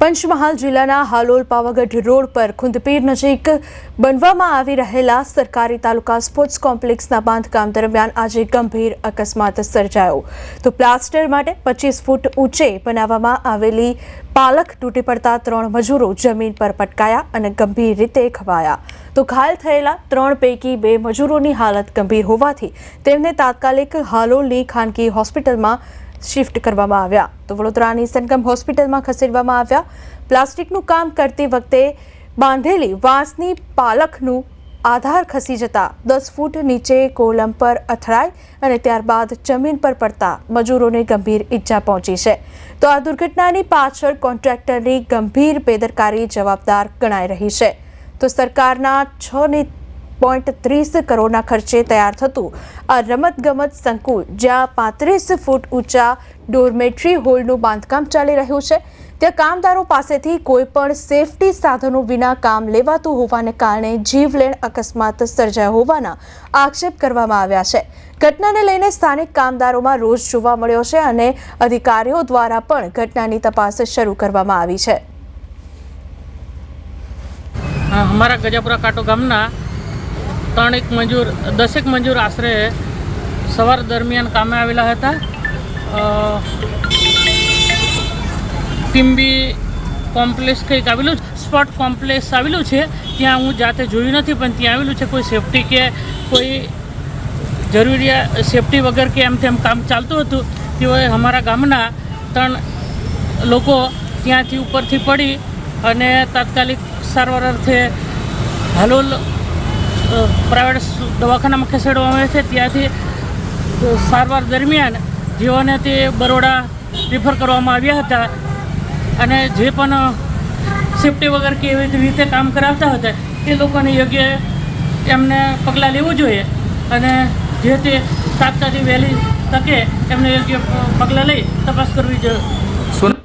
પંચમહાલ જિલ્લાના હાલોલ પાવાગઢ રોડ પર ખુંદપીર નજીક બનવામાં આવી રહેલા સરકારી તાલુકા સ્પોર્ટ્સ કોમ્પ્લેક્સના બાંધકામ દરમિયાન આજે ગંભીર અકસ્માત સર્જાયો. તો પ્લાસ્ટર માટે પચીસ ફૂટ ઊંચે બનાવવામાં આવેલી પાલખ તૂટી પડતા ત્રણ મજૂરો જમીન પર પટકાયા અને ગંભીર રીતે ખવાયા. તો ઘાયલ થયેલા ત્રણ પૈકી બે મજૂરોની હાલત ગંભીર હોવાથી તેમને તાત્કાલિક હાલોલની ખાનગી હોસ્પિટલમાં શિફ્ટ કરવામાં આવ્યા. તો વડોદરાની સંગમ હોસ્પિટલમાં ખસેડવામાં આવ્યા. પ્લાસ્ટિકનું કામ કરતી વખતે બાંધેલી વાંસની પાલખનું આધાર ખસી જતા દસ ફૂટ નીચે કોલમ પર અથડાઈ અને ત્યારબાદ જમીન પર પડતા મજૂરોને ગંભીર ઈજા પહોંચી છે. તો આ દુર્ઘટનાની પાછળ કોન્ટ્રાક્ટરની ગંભીર બેદરકારી જવાબદાર ગણાઈ રહી છે. તો સરકારના છ ને પોઈન્ટ ત્રીસ કરોડના ખર્ચે તૈયાર થતું આ રમતગમત સંકુલ, જ્યાં પાંત્રીસ ફૂટ ઊંચા ડોરમેટ્રી હોલનું બાંધકામ ચાલી રહ્યું છે. ત્યાં કામદારો પાસેથી કોઈપણ સેફટી સાધનો વિના કામ લેવાતું હોવાને કારણે જીવલેણ અકસ્માત સર્જાયો હોવાના આક્ષેપ કરવામાં આવ્યા છે. ઘટનાને લઈને સ્થાનિક કામદારોમાં રોષ જોવા મળ્યો છે અને અધિકારીઓ દ્વારા પણ ઘટનાની તપાસ શરૂ કરવામાં આવી છે. અમારા ગજાપુરા કાંટો ગામના ત્રણ એક મજૂર, દસેક મજૂર આશરે સવાર દરમિયાન કામે આવેલા હતા. ટીમ્બી કોમ્પ્લેક્સ કંઈક આવેલું છે સ્પોર્ટ કોમ્પ્લેક્સ આવેલું છે, ત્યાં હું જાતે જોયું નથી, પણ ત્યાં આવેલું છે, કોઈ સેફટી કે કોઈ જરૂરિયાત સેફટી વગર કે એમ તેમ કામ ચાલતું હતું, તેઓએ અમારા ગામના ત્રણ લોકો ત્યાંથી ઉપરથી પડી અને તાત્કાલિક સારવાર અર્થે હાલોલ પ્રાઇવેટ દવાખાનામાં ખસેડવામાં આવે છે. ત્યાંથી સારવાર દરમિયાન જેઓને તે બરોડા રિફર કરવામાં આવ્યા હતા અને જે પણ સેફટી વગર કે એવી રીતે કામ કરાવતા હતા તે લોકોને યોગ્ય એમને પગલાં લેવું જોઈએ અને જે તે તાત્કાલિક વહેલી તકે એમને યોગ્ય પગલાં લઈ તપાસ કરવી જોઈએ.